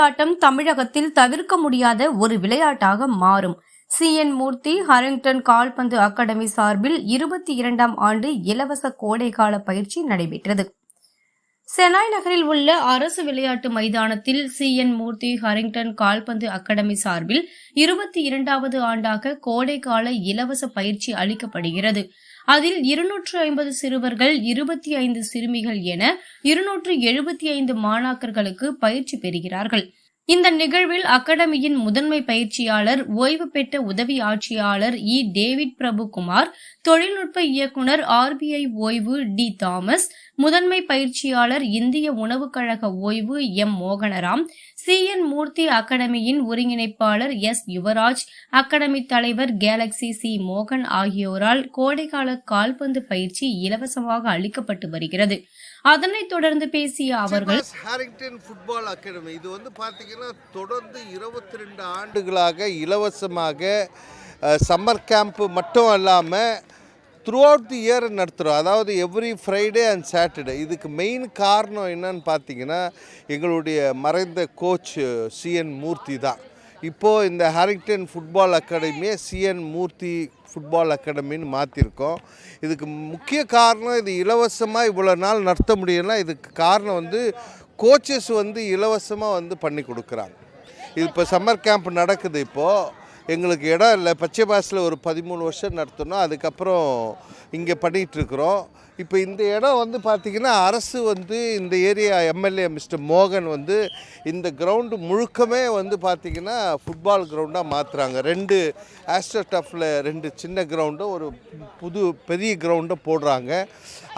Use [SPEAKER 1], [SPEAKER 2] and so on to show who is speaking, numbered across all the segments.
[SPEAKER 1] பந்தாட்டம் தமிழகத்தில் தவிர்க்க முடியாத ஒரு விளையாட்டாக மாறும். சி. என். மூர்த்தி ஹரிங்டன் கால்பந்து அகாடமி சார்பில் இருபத்தி இரண்டாம் ஆண்டு இலவச கோடைகால பயிற்சி நடைபெற்றது. செனாய் நகரில் உள்ள அரசு விளையாட்டு மைதானத்தில் சி. என். மூர்த்தி ஹரிங்டன் கால்பந்து அகாடமி சார்பில் இருபத்தி இரண்டாவது ஆண்டாக கோடைகால இலவச பயிற்சி அளிக்கப்படுகிறது. அதில் இருநூற்று ஐம்பது சிறுவர்கள் இருபத்தி ஐந்து சிறுமிகள் என இருநூற்று எழுபத்தி ஐந்து மாணாக்கர்களுக்கு பயிற்சி பெறுகிறார்கள். இந்த நிகழ்வில் அகாடமியின் முதன்மை பயிற்சியாளர் ஓய்வு பெற்ற உதவி ஆட்சியாளர் இ. டேவிட் பிரபுகுமார் தொழில்நுட்ப இயக்குனர் ஆர்பிஐ ஓய்வு டி. தாமஸ் முதன்மை பயிற்சியாளர் இந்திய உணவுக் கழக ஓய்வு எம். மோகனராம் சி. என். மூர்த்தி அகாடமியின் ஒருங்கிணைப்பாளர் எஸ். யுவராஜ் அகாடமி தலைவர் கேலக்சி சி. மோகன் ஆகியோரால் கோடைக்கால கால்பந்து பயிற்சி இலவசமாக அளிக்கப்பட்டு வருகிறது. அதனைத் தொடர்ந்து பேசிய அவர்கள்
[SPEAKER 2] ஹாரிங்டன் ஃபுட்பால் அகாடமி. இது வந்து பார்த்தீங்கன்னா தொடர்ந்து இருபத்தி ரெண்டு ஆண்டுகளாக இலவசமாக சம்மர் கேம்ப்பு மட்டும் இல்லாமல் த்ரூ அவுட் தி இயர் நடத்துகிறோம் அதாவது எவ்ரி ஃப்ரைடே அண்ட் சாட்டர்டே இதுக்கு மெயின் காரணம் என்னன்னு பார்த்தீங்கன்னா எங்களுடைய மறைந்த கோச் சிஎன் மூர்த்தி தான். இப்போது இந்த ஹாரிங்டன் ஃபுட்பால் அகாடமியை சிஎன் மூர்த்தி ஃபுட்பால் அகாடமின்னு மாற்றிருக்கோம் இதுக்கு முக்கிய காரணம் இது இலவசமாக இவ்வளோ நாள் நடத்த முடியும்னா இதுக்கு காரணம் வந்து கோச்சஸ் வந்து இலவசமாக வந்து பண்ணி கொடுக்குறாங்க. இது இப்போ சம்மர் கேம்ப் நடக்குது இப்போது எங்களுக்கு இடம் இல்லை. பச்சை பாஸில் ஒரு பதிமூணு வருஷம் நடத்தணும் அதுக்கப்புறம் இங்கே பண்ணிகிட்ருக்குறோம் இப்போ இந்த இடம் வந்து பார்த்திங்கன்னா அரசு வந்து இந்த ஏரியா எம்எல்ஏ மிஸ்டர் மோகன் வந்து இந்த கிரவுண்டு முழுக்கமே வந்து பார்த்திங்கன்னா ஃபுட்பால் கிரவுண்டாக மாற்றுறாங்க ரெண்டு ஆஸ்ட்ரோ டஃப்பில் ரெண்டு சின்ன கிரவுண்டும் ஒரு புது பெரிய கிரவுண்டை போடுறாங்க.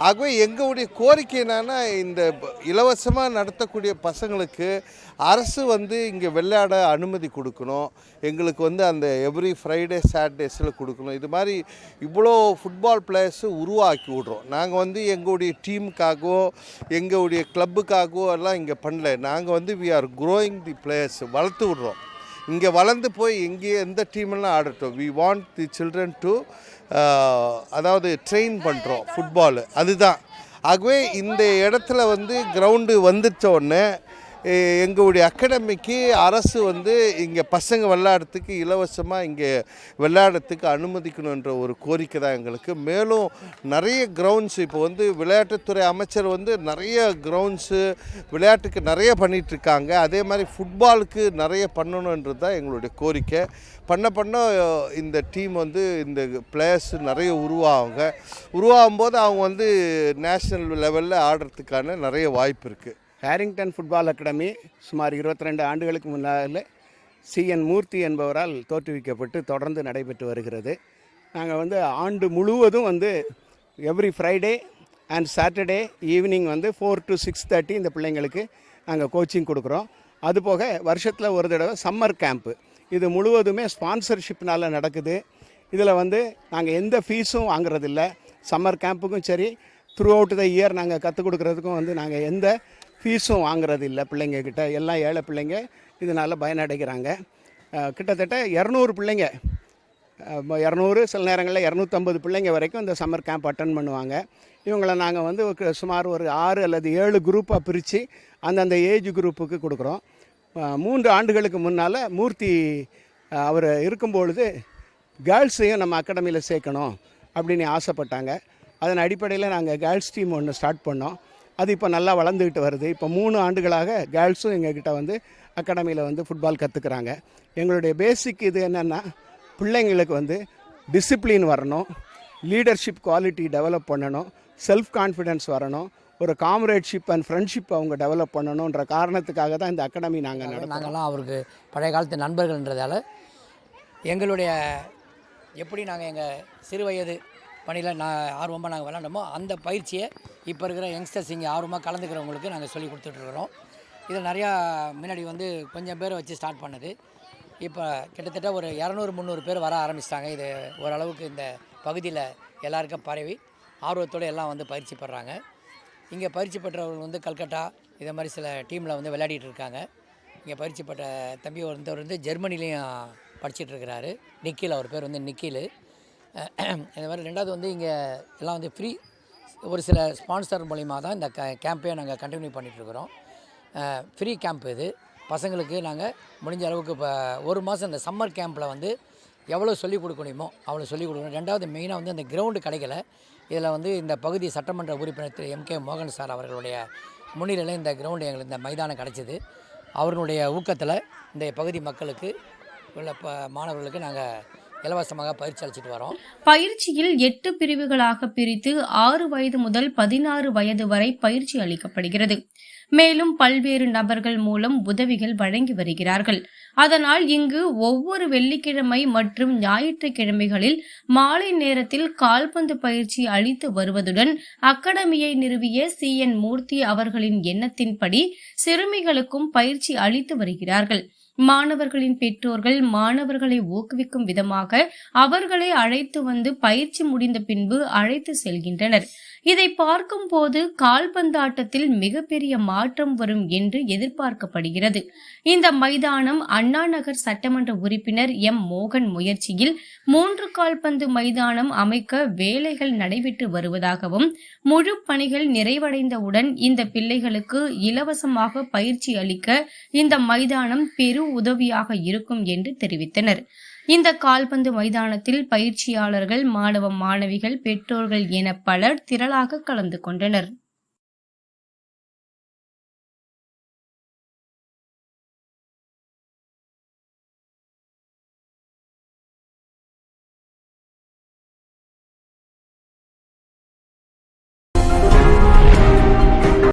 [SPEAKER 2] ஆகவே எங்களுடைய கோரிக்கை என்னென்னா இந்த இலவசமாக நடத்தக்கூடிய பசங்களுக்கு அரசு வந்து இங்கே விளையாட அனுமதி கொடுக்கணும். எங்களுக்கு வந்து அந்த எவ்ரி ஃப்ரைடே சாட்டர்டேஸில் கொடுக்கணும். இது மாதிரி இவ்வளோ ஃபுட்பால் பிளேயர்ஸு உருவாக்கி விட்றோம். நாங்கள் நாங்கள் வந்து எங்களுடைய டீமுக்காகவோ எங்களுடைய கிளப்புக்காகவோ எல்லாம் இங்கே பண்ணல. நாங்கள் வந்து we are growing the players வளர்த்து விட்றோம். இங்கே வளர்ந்து போய் எங்கேயே எந்த டீமெல்லாம் ஆடட்டும் we want the children to அதாவது ட்ரெயின் பண்ணுறோம் ஃபுட்பாலு அதுதான். ஆகவே இந்த இடத்துல வந்து கிரவுண்டு வந்துச்ச உடனே எங்களுடைய அகாடமிக்கு அரசு வந்து இங்கே பசங்க விளையாடுறதுக்கு இலவசமாக இங்கே விளையாடுறதுக்கு அனுமதிக்கணுன்ற ஒரு கோரிக்கை தான் எங்களுக்கு. மேலும் நிறைய கிரவுண்ட்ஸ் இப்போ வந்து விளையாட்டுத்துறை அமைச்சர் வந்து நிறைய கிரவுண்ட்ஸு விளையாட்டுக்கு நிறைய பண்ணிகிட்ருக்காங்க இருக்காங்க அதே மாதிரி ஃபுட்பாலுக்கு நிறைய பண்ணணுன்றது தான் எங்களுடைய கோரிக்கை. பண்ண பண்ண இந்த டீம் வந்து இந்த பிளேயர்ஸ் நிறைய உருவாகுங்க. உருவாகும் போது அவங்க வந்து நேஷ்னல் லெவலில் ஆடுறதுக்கான நிறைய வாய்ப்பு இருக்குது
[SPEAKER 3] ஹேரிங்டன் ஃபுட்பால் அகாடமி சுமார் 22 ஆண்டுகளுக்கு முன்னால் சிஎன் மூர்த்தி என்பவரால் தோற்றுவிக்கப்பட்டு தொடர்ந்து நடைபெற்று வருகிறது. நாங்கள் வந்து ஆண்டு முழுவதும் வந்து every Friday and Saturday evening வந்து ஃபோர் டு சிக்ஸ் தேர்ட்டி இந்த பிள்ளைங்களுக்கு நாங்கள் கோச்சிங் கொடுக்குறோம். அதுபோக வருஷத்தில் ஒரு தடவை சம்மர் கேம்ப்பு இது முழுவதுமே ஸ்பான்சர்ஷிப்னால் நடக்குது. இதில் வந்து நாங்கள் எந்த ஃபீஸும் வாங்குறதில்ல. சம்மர் கேம்புக்கும் சரி த்ரூ அவுட் த இயர் நாங்கள் கற்றுக் கொடுக்குறதுக்கும் வந்து நாங்கள் எந்த ஃபீஸும் வாங்குறது இல்லை பிள்ளைங்க கிட்ட எல்லாம் ஏழை பிள்ளைங்க இதனால் பயனடைகிறாங்க. கிட்டத்தட்ட இரநூறு பிள்ளைங்க இரநூறு சில நேரங்களில் இரநூத்தம்பது பிள்ளைங்க வரைக்கும் இந்த சம்மர் கேம்ப் அட்டன் பண்ணுவாங்க. இவங்களை நாங்கள் வந்து சுமார் ஒரு ஆறு அல்லது ஏழு குரூப்பாக பிரித்து அந்தந்த ஏஜ் குரூப்புக்கு கொடுக்குறோம். மூன்று ஆண்டுகளுக்கு முன்னால் மூர்த்தி அவர் இருக்கும்பொழுது கேர்ள்ஸையும் நம்ம அகாடமியில் சேர்க்கணும் அப்படின்னு ஆசைப்பட்டாங்க. அதன் அடிப்படையில் நாங்கள் கேர்ள்ஸ் டீம் ஒன்று ஸ்டார்ட் பண்ணோம். அது இப்போ நல்லா வளர்ந்துக்கிட்டு வருது. இப்போ மூணு ஆண்டுகளாக கேர்ள்ஸும் எங்ககிட்ட வந்து அகாடமியில் வந்து ஃபுட்பால் கற்றுக்குறாங்க எங்களுடைய பேசிக் இது என்னென்னா பிள்ளைங்களுக்கு வந்து டிசிப்ளின் வரணும் லீடர்ஷிப் குவாலிட்டி டெவலப் பண்ணணும் செல்ஃப் கான்ஃபிடென்ஸ் வரணும் ஒரு காம்ரேட்ஷிப் அண்ட் ஃப்ரெண்ட்ஷிப் அவங்க டெவலப் பண்ணணுன்ற காரணத்துக்காக தான் இந்த அகாடமி நாங்கள் நடத்துகிறோம்
[SPEAKER 4] நாங்கள்லாம் அவருக்கு பழைய காலத்து நண்பர்கள்ன்றதால எங்களுடைய எப்படி நாங்கள் எங்கள் சிறு வயது பணியில் நான் ஆர்வமாக நாங்கள் விளாண்டோமோ அந்த பயிற்சியை இப்போ இருக்கிற யங்ஸ்டர்ஸ் இங்கே ஆர்வமாக கலந்துக்கிறவங்களுக்கு நாங்கள் சொல்லி கொடுத்துட்ருக்குறோம். இதில் நிறையா முன்னாடி வந்து கொஞ்சம் பேரை வச்சு ஸ்டார்ட் பண்ணுது. இப்போ கிட்டத்தட்ட ஒரு இரநூறு முந்நூறு பேர் வர ஆரம்பிச்சிட்டாங்க. இது ஓரளவுக்கு இந்த பகுதியில் எல்லாருக்கும் பரவி ஆர்வத்தோடு எல்லாம் வந்து பயிற்சி பெறாங்க. இங்கே பயிற்சி பெற்றவர்கள் வந்து கல்கட்டா இதை மாதிரி சில டீமில் வந்து விளையாடிட்டு இருக்காங்க. இங்கே பயிற்சி பெற்ற தம்பி ஒருத்தவர் வந்து ஜெர்மனிலையும் படிச்சுட்டு இருக்கிறாரு. நிக்கில் அவர் பேர் வந்து நிக்கில். இந்த மாதிரி ரெண்டாவது வந்து இங்கே எல்லாம் வந்து ஃப்ரீ ஒரு சில ஸ்பான்சர் மூலிமா தான் இந்த க கேம்பே நாங்கள் கண்டினியூ பண்ணிகிட்ருக்குறோம் ஃப்ரீ கேம்ப் இது. பசங்களுக்கு நாங்கள் முடிஞ்ச அளவுக்கு இப்போ ஒரு மாதம் இந்த சம்மர் கேம்பில் வந்து எவ்வளோ சொல்லிக் கொடுக்க முடியுமோ அவ்வளோ சொல்லிக் கொடுக்கணும். ரெண்டாவது மெயினாக வந்து அந்த கிரவுண்டு கிடைக்கல. இதில் வந்து இந்த பகுதி சட்டமன்ற உறுப்பினர் திரு எம் கே மோகன் சார் அவர்களுடைய முன்னிலையில் இந்த கிரவுண்டு எங்களுக்கு இந்த மைதானம் கிடைச்சிது. அவர்களுடைய ஊக்கத்தில் இந்த பகுதி மக்களுக்கு உள்ள ப மாணவர்களுக்கு நாங்கள் இலவசமாக பயிற்சி அளிச்சிட்டு வரோம்.
[SPEAKER 1] பயிற்சியில் எட்டு பிரிவுகளாக பிரித்து ஆறு வயது முதல் பதினாறு வயது வரை பயிற்சி அளிக்கப்படுகிறது. மேலும் பல்வேறு நபர்கள் மூலம் உதவிகள் வழங்கி வருகிறார்கள். அதனால் இங்கு ஒவ்வொரு வெள்ளிக்கிழமை மற்றும் ஞாயிற்றுக்கிழமைகளில் மாலை நேரத்தில் கால்பந்து பயிற்சி அளித்து வருவதுடன் அகாடமியை நிறுவிய சி. என். மூர்த்தி அவர்களின் எண்ணத்தின்படி சிறுமிகளுக்கும் பயிற்சி அளித்து வருகிறார்கள். மாணவர்களின் பெற்றோர்கள் மாணவர்களை ஊக்குவிக்கும் விதமாக அவர்களை அழைத்து வந்து பயிற்சி முடிந்த பின்பு அழைத்து செல்கின்றனர். இதை பார்க்கும் போது கால்பந்தாட்டத்தில் மிகப்பெரிய மாற்றம் வரும் என்று எதிர்பார்க்கப்படுகிறது. இந்த மைதானம் அண்ணா நகர் சட்டமன்ற உறுப்பினர் எம். மோகன் முயற்சியில் மூன்று கால்பந்து மைதானம் அமைக்க வேலைகள் நடைபெற்று வருவதாகவும் முழு பணிகள் நிறைவடைந்தவுடன் இந்த பிள்ளைகளுக்கு இலவசமாக பயிற்சி அளிக்க இந்த மைதானம் பெரு உதவியாக இருக்கும் என்று தெரிவித்தனர். இந்த கால்பந்து மைதானத்தில் பயிற்சியாளர்கள் மாணவ மாணவிகள் பெற்றோர்கள் என பலர் திரளாக கலந்து கொண்டனர்.